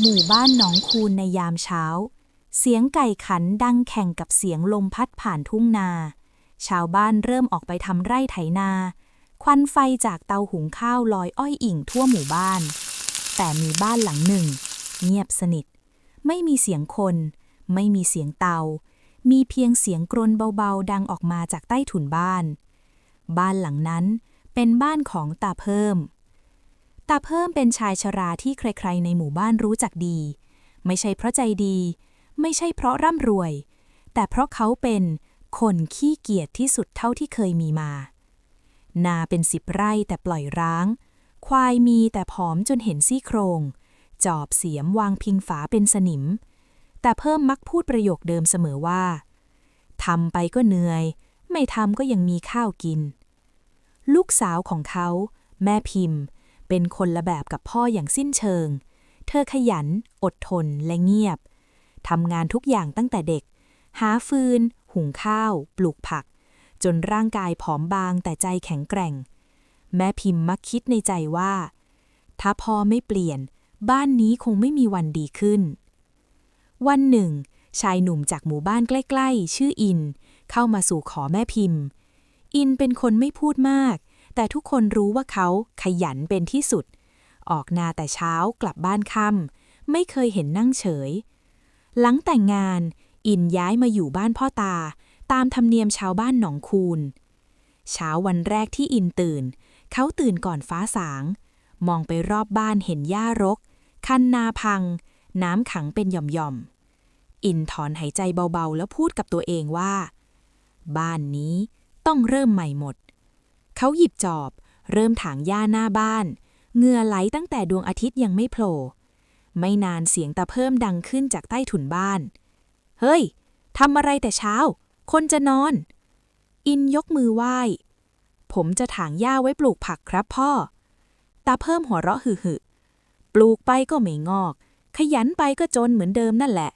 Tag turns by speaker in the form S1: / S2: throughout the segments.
S1: หมู่บ้านหนองคูนในยามเช้า เสียงไก่ขันดังแข่งกับเสียงลมพัดผ่านทุ่งนา ชาวบ้านเริ่มออกไปทำไร่ไถนา ควันไฟจากเตาหุงข้าวลอยอ้อยอิ่งทั่วหมู่บ้าน แต่มีบ้านหลังหนึ่ง เงียบสนิท ไม่มีเสียงคน ไม่มีเสียงเตา มีเพียงเสียงกรนเบาๆ ดังออกมาจากใต้ถุนบ้าน บ้านหลังนั้นเป็นบ้านของตาเพิ่ม ตาเพิ่มเป็นชายชราที่ใครๆ ในหมู่บ้านรู้จักดี ไม่ใช่เพราะใจดี ไม่ใช่เพราะร่ำรวย แต่เพราะเขาเป็นคนขี้เกียจที่สุดเท่าที่เคยมีมา นาเป็นสิบไร่แต่ปล่อยร้าง ควายมีแต่ผอมจนเห็นซี่โครง จอบเสียมวางพิงฝาเป็นสนิม แต่เพิ่มมักพูดประโยคเดิมเสมอว่าทำไปก็เหนื่อย ไม่ทำก็ยังมีข้าวกิน ลูกสาวของเขา แม่พิมพ์ เป็นคนละแบบกับพ่ออย่างสิ้นเชิง เธอขยัน อดทนและเงียบ ทำงานทุกอย่างตั้งแต่เด็ก หาฟืน หุงข้าว ปลูกผัก จนร่างกายผอมบางแต่ใจแข็งแกร่ง แม่พิมพ์มักคิดในใจว่า ถ้าพ่อไม่เปลี่ยน บ้านนี้คงไม่มีวันดีขึ้น วันหนึ่ง ชายหนุ่มจากหมู่บ้านใกล้ ๆ ชื่ออิน เข้ามาสู่ขอแม่พิมพ์ อินเป็นคนไม่พูดมาก แต่ทุกคนรู้ว่าเขาขยันเป็นที่สุด ออกนาแต่เช้ากลับบ้านค่ำไม่เคยเห็นนั่งเฉย หลังแต่งงานอินย้ายมาอยู่บ้านพ่อตา ตามธรรมเนียมชาวบ้านหนองคูนเช้าวันแรกที่อินตื่น เขาตื่นก่อนฟ้าสาง มองไปรอบบ้านเห็นหญ้ารก คันนาพัง น้ำขังเป็นหย่อมๆอินถอนหายใจเบาๆ แล้วพูดกับตัวเองว่า บ้านนี้ต้องเริ่มใหม่หมด เขาหยิบจอบ เริ่มถางหญ้าหน้าบ้าน เหงื่อไหลตั้งแต่ดวงอาทิตย์ยังไม่โผล่ไม่นานเสียงตาเพิ่มดังขึ้นจากใต้ถุนบ้าน เฮ้ยทำอะไรแต่เช้า คนจะนอน อินยกมือไหว้ ผมจะถางหญ้าไว้ปลูกผักครับพ่อ ตาเพิ่มหัวเราะหึ่ๆปลูกไปก็ไม่งอก ขยันไปก็จนเหมือนเดิมนั่นแหละ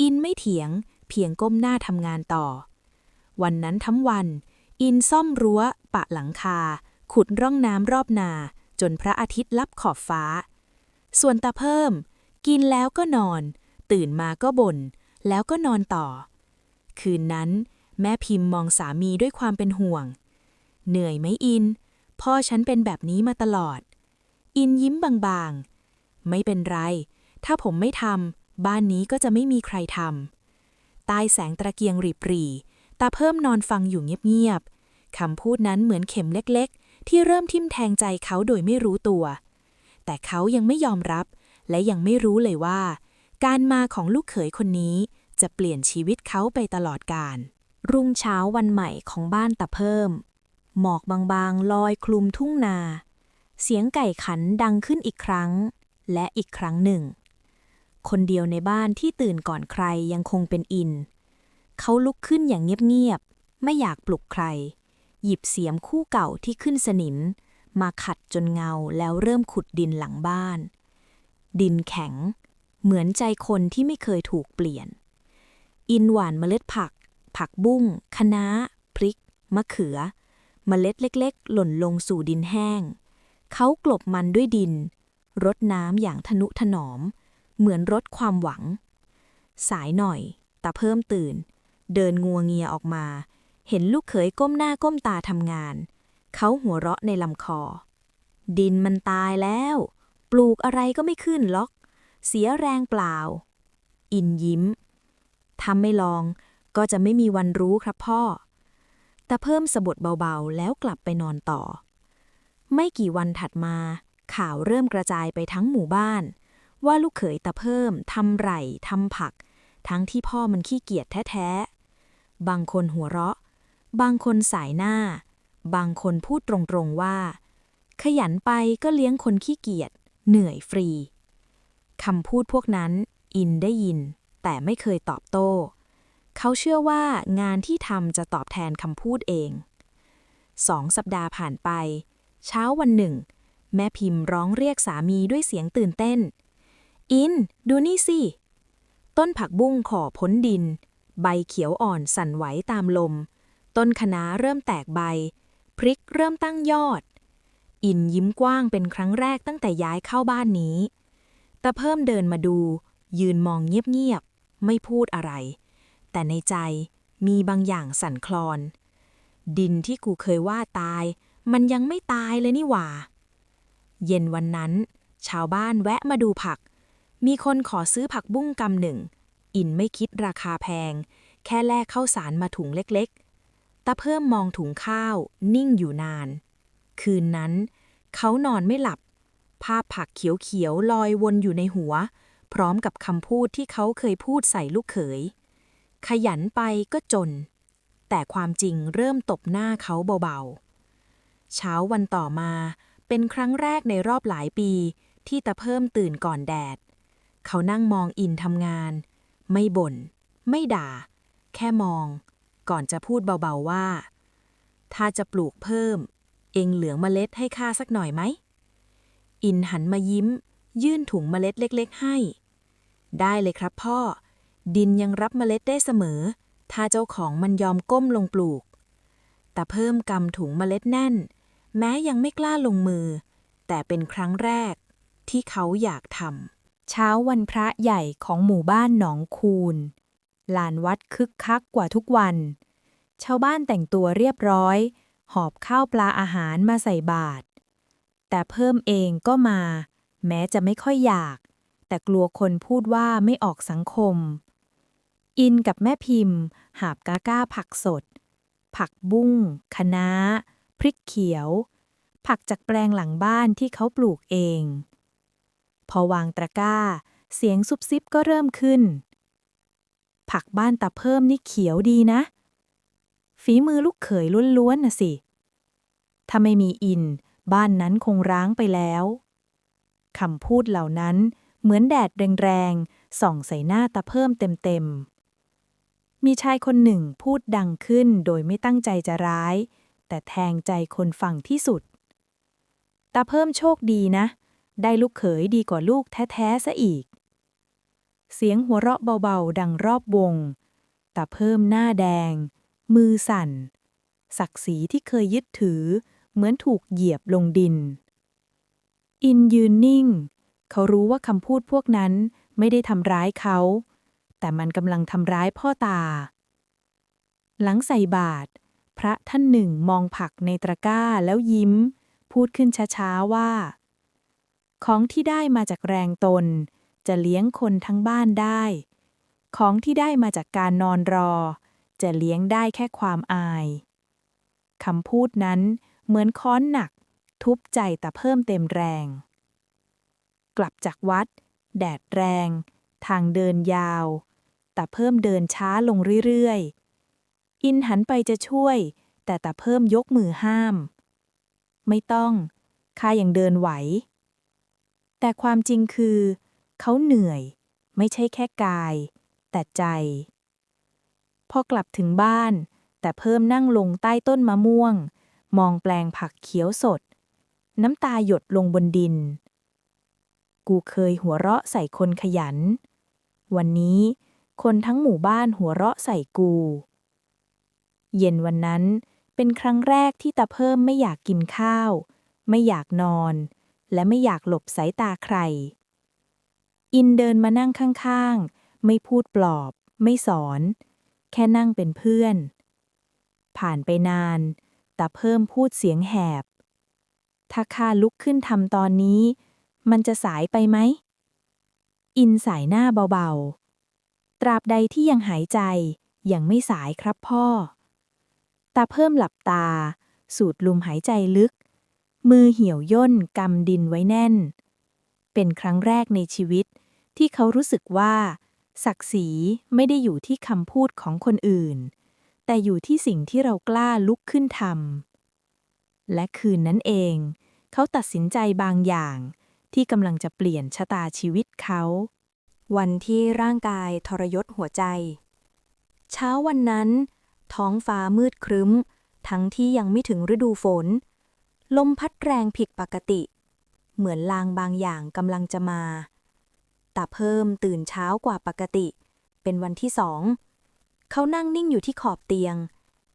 S1: อินไม่เถียง เพียงก้มหน้าทำงานต่อ วันนั้นทั้งวัน อินซ่อมรั้ว ปะหลังคา ขุดร่องน้ำรอบนา จนพระอาทิตย์ลับขอบฟ้า ส่วนตาเพิ่ม กินแล้วก็นอน ตื่นมาก็บน่นแล้วก็นอนต่อ คืนนั้น แม่พิมพ์มองสามีด้วยความเป็นห่วง เหนื่อยไหมอิน พ่อฉันเป็นแบบนี้มาตลอด อินยิ้มบางๆ ไม่เป็นไร ถ้าผมไม่ทำบ้านนี้ก็จะไม่มีใครทำใต้แสงตะเกียงริบหรี่ ตาเพิ่มนอนฟังอยู่เงียบๆคำพูดนั้นเหมือนเข็มเล็กๆ ที่เริ่มทิ่มแทงใจเขาโดยไม่รู้ตัว แต่เขายังไม่ยอมรับ และยังไม่รู้เลยว่า การมาของลูกเขยคนนี้จะเปลี่ยนชีวิตเขาไปตลอดกาลรุ่งเช้าวันใหม่ของบ้านตาเพิ่ม หมอกบางๆ ลอยคลุมทุ่งนา เสียงไก่ขันดังขึ้นอีกครั้ง และอีกครั้งหนึ่ง คนเดียวในบ้านที่ตื่นก่อนใครยังคงเป็นอิน เขาลุกขึ้นอย่างเงียบๆ ไม่อยากปลุกใคร หยิบเสียมคู่เก่าที่ขึ้นสนิม มาขัดจนเงาแล้วเริ่มขุดดินหลังบ้าน ดินแข็ง เหมือนใจคนที่ไม่เคยถูกเปลี่ยน อินหวานเมล็ดผัก ผักบุ้งคะน้า พริก มะเขือ เมล็ดเล็ก ๆ หล่นลงสู่ดินแห้ง เขากลบมันด้วยดิน รดน้ำอย่างทนุถนอม เหมือนรดความหวัง สายหน่อย แตาเพิ่มตื่น เดินงัวเงียออกมา เห็นลูกเขยก้มหน้าก้มตาทำงาน เขาหัวเราะในลำคอ ดินมันตายแล้ว ปลูกอะไรก็ไม่ขึ้นล็อก เสียแรงเปล่า อินยิ้มทำไม่ลองก็จะไม่มีวันรู้ครับพ่อ แต่เพิ่มสะบดเบาๆ แล้วกลับไปนอนต่อ ไม่กี่วันถัดมา ข่าวเริ่มกระจายไปทั้งหมู่บ้าน ว่าลูกเขยตาเพิ่มทำไร่ทำผัก ทั้งที่พ่อมันขี้เกียจแท้ๆ บางคนหัวเราะ บางคนสายหน้า บางคนพูดตรงๆว่า ขยันไปก็เลี้ยงคนขี้เกียจ เหนื่อยฟรี คำพูดพวกนั้น อินได้ยิน แต่ไม่เคยตอบโต้ เขาเชื่อว่างานที่ทำจะตอบแทนคำพูดเอง สองสัปดาห์ผ่านไป เช้าวันหนึ่ง แม่พิมพ์ร้องเรียกสามีด้วยเสียงตื่นเต้น อิน ดูนี่สิ ต้นผักบุ้งขอพ้นดิน ใบเขียวอ่อนสั่นไหวตามลม ต้นคะน้าเริ่มแตกใบ พริกเริ่มตั้งยอด อินยิ้มกว้างเป็นครั้งแรกตั้งแต่ย้ายเข้าบ้านนี้ตาเพิ่มเดินมาดู ยืนมองเงียบๆ ไม่พูดอะไร แต่ในใจมีบางอย่างสั่นคลอน ดินที่กูเคยว่าตาย มันยังไม่ตายเลยนี่หว่า เย็นวันนั้น ชาวบ้านแวะมาดูผัก มีคนขอซื้อผักบุ้งกำหนึ่ง อินไม่คิดราคาแพง แค่แลกข้าวสารมาถุงเล็กๆตาเพิ่มมองถุงข้าว นิ่งอยู่นาน คืนนั้น เขานอนไม่หลับ ภาพผักเขียวๆลอยวนอยู่ในหัว พร้อมกับคำพูดที่เขาเคยพูดใส่ลูกเขย ขยันไปก็จน แต่ความจริงเริ่มตบหน้าเขาเบาๆ เช้าวันต่อมาเป็นครั้งแรกในรอบหลายปีที่ตาเพิ่มตื่นก่อนแดด เขานั่งมองอินทำงาน ไม่บน่น ไม่ด่า แค่มอง ก่อนจะพูดเบาๆว่า ถ้าจะปลูกเพิ่ม เองเหลืองเมล็ดให้ข้าสักหน่อยไหม อินหันมายิ้ม ยื่นถุงเมล็ดเล็ก ๆ ให้ ได้เลยครับพ่อ ดินยังรับเมล็ดได้เสมอ ถ้าเจ้าของมันยอมก้มลงปลูก แต่เพิ่มกำถุงเมล็ดแน่น แม้ยังไม่กล้าลงมือ แต่เป็นครั้งแรกที่เขาอยากทำ เช้าวันพระใหญ่ของหมู่บ้านหนองคูนลานวัดคึกคักกว่าทุกวัน ชาวบ้านแต่งตัวเรียบร้อย หอบข้าวปลาอาหารมาใส่บาตรแต่เพิ่มเองก็มา แม้จะไม่ค่อยอยาก แต่กลัวคนพูดว่าไม่ออกสังคม อินกับแม่พิมพ์ หาบกาก้าผักสด ผักบุ้งคะน้า พริกเขียว ผักจากแปลงหลังบ้านที่เขาปลูกเอง พอวางตะกร้า เสียงซุบซิบก็เริ่มขึ้น ผักบ้านตาเพิ่มนี่เขียวดีนะ ฝีมือลูกเขยล้วนๆน่ะสิ ถ้าไม่มีอิน บ้านนั้นคงร้างไปแล้วคำพูดเหล่านั้นเหมือนแดดแรงๆ ส่องใส่หน้าตาเพิ่มเต็มๆ มีชายคนหนึ่งพูดดังขึ้นโดยไม่ตั้งใจจะร้าย แต่แทงใจคนฟังที่สุดตาเพิ่มโชคดีนะ ได้ลูกเขยดีกว่าลูกแท้ๆซะอีก เสียงหัวเราะเบาๆ ดังรอบวงตาเพิ่มหน้าแดง มือสั่น ศักดิ์ศรีที่เคยยึดถือ เหมือนถูกเหยียบลงดิน อินยืนนิ่ง เขารู้ว่าคำพูดพวกนั้นไม่ได้ทำร้ายเขา แต่มันกำลังทำร้ายพ่อตา หลังใส่บาตรพระท่านหนึ่งมองผักในตะกร้าแล้วยิ้ม พูดขึ้นช้าๆว่า ของที่ได้มาจากแรงตน จะเลี้ยงคนทั้งบ้านได้ ของที่ได้มาจากการนอนรอ จะเลี้ยงได้แค่ความอายคำพูดนั้นเหมือนค้อนหนัก ทุบใจแต่เพิ่มเต็มแรง กลับจากวัด แดดแรง ทางเดินยาว แต่เพิ่มเดินช้าลงเรื่อยๆ อินหันไปจะช่วย แต่แต่เพิ่มยกมือห้าม ไม่ต้องข้ายังเดินไหว แต่ความจริงคือ เขาเหนื่อย ไม่ใช่แค่กาย แต่ใจ พอกลับถึงบ้าน แต่เพิ่มนั่งลงใต้ต้นมะม่วง มองแปลงผักเขียวสด น้ำตาหยดลงบนดิน กูเคยหัวเราะใส่คนขยัน วันนี้คนทั้งหมู่บ้านหัวเราะใส่กู เย็นวันนั้นเป็นครั้งแรกที่ตาเพิ่มไม่อยากกินข้าว ไม่อยากนอน และไม่อยากหลบสายตาใคร อินเดินมานั่งข้างๆ ไม่พูดปลอบ ไม่สอน แค่นั่งเป็นเพื่อน ผ่านไปนานตาเพิ่มพูดเสียงแหบ ถ้าข้าลุกขึ้นทำตอนนี้ มันจะสายไปไหม อินสายหน้าเบาๆ ตราบใดที่ยังหายใจ ยังไม่สายครับพ่อตาเพิ่มหลับตา สูดลมหายใจลึก มือเหี่ยวย่นกำดินไว้แน่น เป็นครั้งแรกในชีวิต ที่เขารู้สึกว่า ศักดิ์ศรีไม่ได้อยู่ที่คำพูดของคนอื่น แต่อยู่ที่สิ่งที่เรากล้าลุกขึ้นทำและคืนนั้นเอง เขาตัดสินใจบางอย่าง ที่กำลังจะเปลี่ยนชะตาชีวิตเขา วันที่ร่างกายทรยศหัวใจ เช้าวันนั้น ท้องฟ้ามืดครึ้ม ทั้งที่ยังไม่ถึงฤดูฝน ลมพัดแรงผิดปกติ เหมือนลางบางอย่างกำลังจะมาตาเพิ่มตื่นเช้ากว่าปกติ เป็นวันที่สอง เขานั่งนิ่งอยู่ที่ขอบเตียง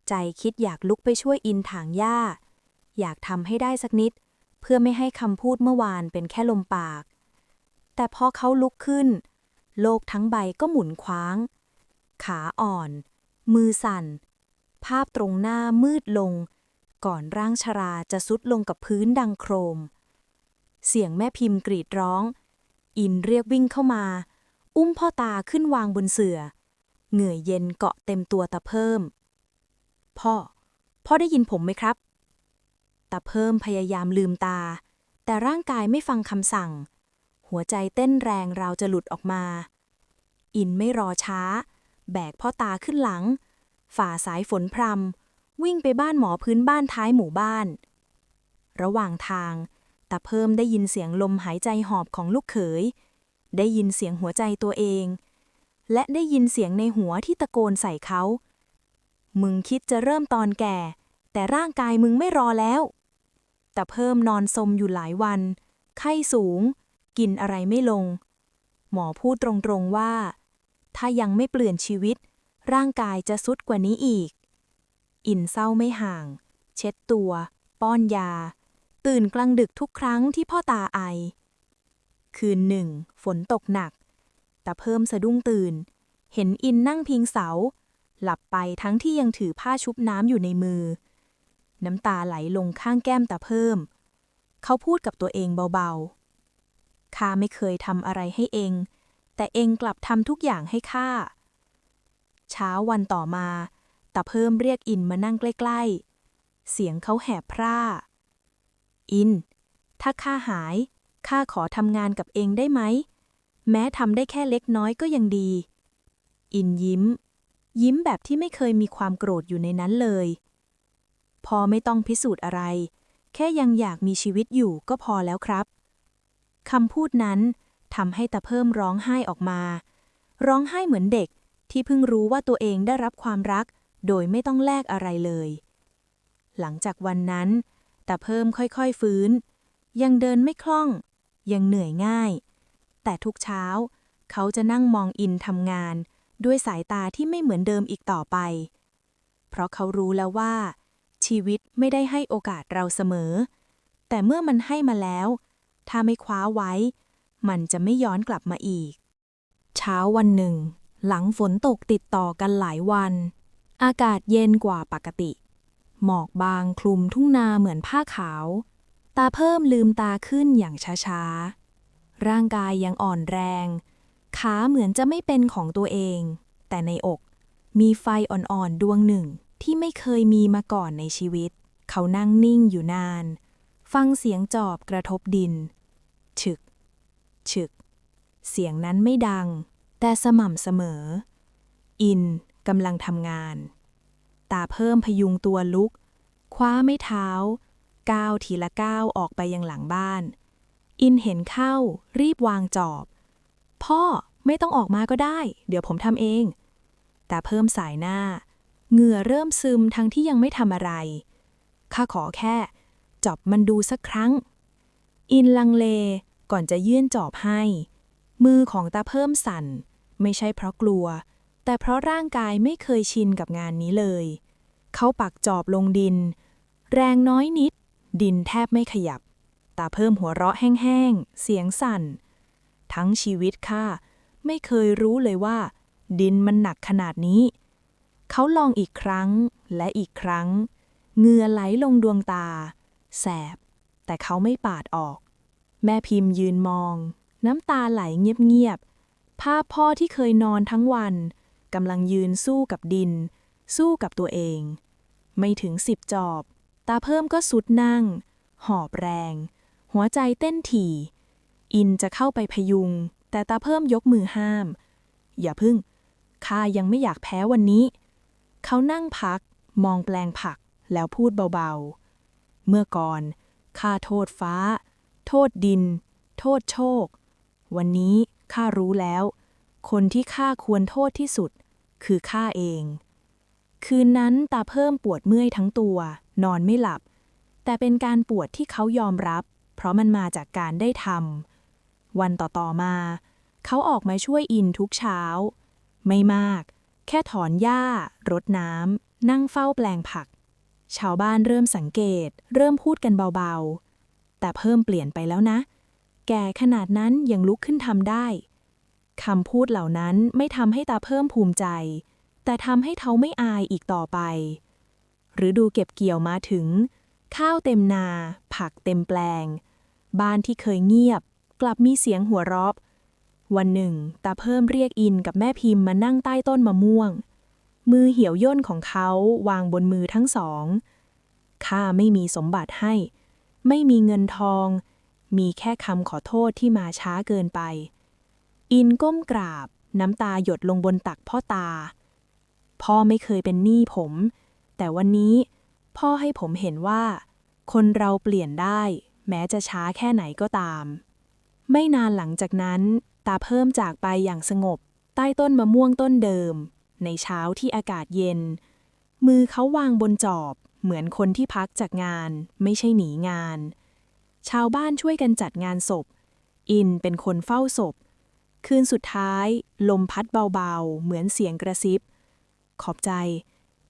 S1: ใจคิดอยากลุกไปช่วยอินถางหญ้า อยากทำให้ได้สักนิด เพื่อไม่ให้คำพูดเมื่อวานเป็นแค่ลมปาก แต่พอเขาลุกขึ้น โลกทั้งใบก็หมุนคว้าง ขาอ่อน มือสั่น ภาพตรงหน้ามืดลง ก่อนร่างชราจะสุดลงกับพื้นดังโครม เสียงแม่พิมพ์กรีดร้อง อินเรียกวิ่งเข้ามา อุ้มพ่อตาขึ้นวางบนเสือ่อเหงื่อเย็นเกาะเต็มตัวตาเพิ่ม พ่อ พ่อได้ยินผมไหมครับตาเพิ่มพยายามลืมตา แต่ร่างกายไม่ฟังคำสั่ง หัวใจเต้นแรงราวจะหลุดออกมา อินไม่รอช้า แบกพ่อตาขึ้นหลัง ฝ่าสายฝนพรำ วิ่งไปบ้านหมอพื้นบ้านท้ายหมู่บ้าน ระหว่างทางตาเพิ่มได้ยินเสียงลมหายใจหอบของลูกเขย ได้ยินเสียงหัวใจตัวเอง และได้ยินเสียงในหัวที่ตะโกนใส่เขา มึงคิดจะเริ่มตอนแก่ แต่ร่างกายมึงไม่รอแล้วแต่เพิ่มนอนสมอยู่หลายวัน ไข้สูง กินอะไรไม่ลง หมอพูดตรงๆว่า ถ้ายังไม่เปลี่ยนชีวิต ร่างกายจะสุดกว่านี้อีก อินเศร้าไม่ห่าง เช็ดตัว ป้อนยา ตื่นกลางดึกทุกครั้งที่พ่อตาไอ คืนหนึ่ง ฝนตกหนัก แต่เพิ่มสะดุ้งตื่น เห็นอินนั่งพิงเสา หลับไปทั้งที่ยังถือผ้าชุบน้ำอยู่ในมือ น้ำตาไหลลงข้างแก้มตาเพิ่ม เขาพูดกับตัวเองเบาๆข้าไม่เคยทำอะไรให้เอง แต่เองกลับทำทุกอย่างให้ข้าเช้าวันต่อมา ตาเพิ่มเรียกอินมานั่งใกล้ๆ เสียงเขาแหบพร่า อิน ถ้าข้าหาย ข้าขอทำงานกับเองได้ไหม แม้ทำได้แค่เล็กน้อยก็ยังดี อินยิ้ม ยิ้มแบบที่ไม่เคยมีความโกรธอยู่ในนั้นเลย พอไม่ต้องพิสูจน์อะไร แค่ยังอยากมีชีวิตอยู่ก็พอแล้วครับ คำพูดนั้นทำให้ตาเพิ่มร้องไห้ออกมา ร้องไห้เหมือนเด็กที่เพิ่งรู้ว่าตัวเองได้รับความรัก โดยไม่ต้องแลกอะไรเลย หลังจากวันนั้นตาเพิ่มค่อยๆฟื้น ยังเดินไม่คล่อง ยังเหนื่อยง่าย แต่ทุกเช้า เขาจะนั่งมองอินทำงาน ด้วยสายตาที่ไม่เหมือนเดิมอีกต่อไป เพราะเขารู้แล้วว่า ชีวิตไม่ได้ให้โอกาสเราเสมอ แต่เมื่อมันให้มาแล้ว ถ้าไม่คว้าไว้ มันจะไม่ย้อนกลับมาอีก เช้าวันหนึ่ง หลังฝนตกติดต่อกันหลายวัน อากาศเย็นกว่าปกติ หมอกบางคลุมทุ่งนาเหมือนผ้าขาว ตาเพิ่มลืมตาขึ้นอย่างช้าๆ ร่างกายยังอ่อนแรง ขาเหมือนจะไม่เป็นของตัวเอง แต่ในอกมีไฟอ่อนๆดวงหนึ่งที่ไม่เคยมีมาก่อนในชีวิต เขานั่งนิ่งอยู่นาน ฟังเสียงจอบกระทบดิน ฉึก ฉึก เสียงนั้นไม่ดัง แต่สม่ำเสมอ อิน กำลังทำงาน ตาเพิ่มพยุงตัวลุก คว้าไม่เท้า ก้าวทีละก้าวออกไปยังหลังบ้าน อินเห็นเข้า รีบวางจอบ พ่อไม่ต้องออกมาก็ได้ เดี๋ยวผมทำเองแต่เพิ่มสายหน้า เหงื่อเริ่มซึมทั้งที่ยังไม่ทำอะไร ข้าขอแค่ จอบมันดูสักครั้ง อินลังเลก่อนจะยื่นจอบให้ มือของตาเพิ่มสั่น ไม่ใช่เพราะกลัว แต่เพราะร่างกายไม่เคยชินกับงานนี้เลย เขาปักจอบลงดิน แรงน้อยนิด ดินแทบไม่ขยับ ตาเพิ่มหัวเราะแห้งๆ เสียงสั่น ทั้งชีวิตข้าไม่เคยรู้เลยว่า ดินมันหนักขนาดนี้ เขาลองอีกครั้งและอีกครั้ง เงือไหลลงดวงตา แสบ แต่เขาไม่ปาดออก แม่พิมพ์ยืนมอง น้ำตาไหลเงียบๆ ภาพพ่อที่เคยนอนทั้งวัน กำลังยืนสู้กับดิน สู้กับตัวเอง ไม่ถึงสิบจอบ ตาเพิ่มก็สุดนั่ง หอบแรง หัวใจเต้นถี่ อินจะเข้าไปพยุง แต่ตาเพิ่มยกมือห้าม อย่าพึ่งข้ายังไม่อยากแพ้วันนี้ เขานั่งพัก มองแปลงผักแล้วพูดเบาๆ เมื่อก่อนข้าโทษฟ้า โทษดิน โทษโชค วันนี้ข้ารู้แล้ว คนที่ข้าควรโทษที่สุด คือข้าเอง คืนนั้นตาเพิ่มปวดเมื่อยทั้งตัว นอนไม่หลับ แต่เป็นการปวดที่เขายอมรับ เพราะมันมาจากการได้ทำวันต่อๆมา เขาออกมาช่วยอินทุกเช้า ไม่มาก แค่ถอนหญ้ารดน้ำนั่งเฝ้าแปลงผัก ชาวบ้านเริ่มสังเกต เริ่มพูดกันเบาๆ แต่เพิ่มเปลี่ยนไปแล้วนะ แก่ขนาดนั้นยังลุกขึ้นทำได้ คำพูดเหล่านั้นไม่ทำให้ตาเพิ่มภูมิใจ แต่ทำให้เขาไม่อายอีกต่อไป หรือดูเก็บเกี่ยวมาถึง ข้าวเต็มนา ผักเต็มแปลง บ้านที่เคยเงียบ กลับมีเสียงหัวเราะวันหนึ่งตาเพิ่มเรียกอินกับแม่พิมพ์มานั่งใต้ต้นมะม่วง มือเหี่ยวย่นของเขาวางบนมือทั้งสองข้าไม่มีสมบัติให้ ไม่มีเงินทอง มีแค่คำขอโทษที่มาช้าเกินไป อินก้มกราบ น้ำตาหยดลงบนตักพ่อตา พ่อไม่เคยเป็นหนี้ผม แต่วันนี้พ่อให้ผมเห็นว่า คนเราเปลี่ยนได้ แม้จะช้าแค่ไหนก็ตาม ไม่นานหลังจากนั้น ตาเพิ่มจากไปอย่างสงบ ใต้ต้นมะม่วงต้นเดิม ในเช้าที่อากาศเย็น มือเขาวางบนจอบ เหมือนคนที่พักจากงาน ไม่ใช่หนีงาน ชาวบ้านช่วยกันจัดงานศพ อินเป็นคนเฝ้าศพ คืนสุดท้าย ลมพัดเบาๆ เหมือนเสียงกระซิบ ขอบใจ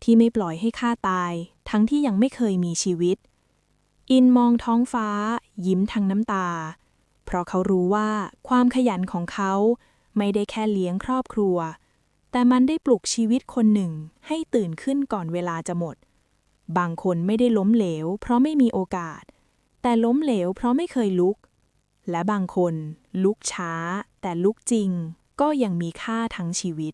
S1: ที่ไม่ปล่อยให้ข้าตาย ทั้งที่ยังไม่เคยมีชีวิต อินมองท้องฟ้า ยิ้มทั้งน้ำตา เพราะเขารู้ว่าความขยันของเขาไม่ได้แค่เลี้ยงครอบครัว แต่มันได้ปลุกชีวิตคนหนึ่งให้ตื่นขึ้นก่อนเวลาจะหมด บางคนไม่ได้ล้มเหลว เพราะไม่มีโอกาส แต่ล้มเหลวเพราะไม่เคยลุก และบางคนลุกช้า แต่ลุกจริงก็ยังมีค่าทั้งชีวิต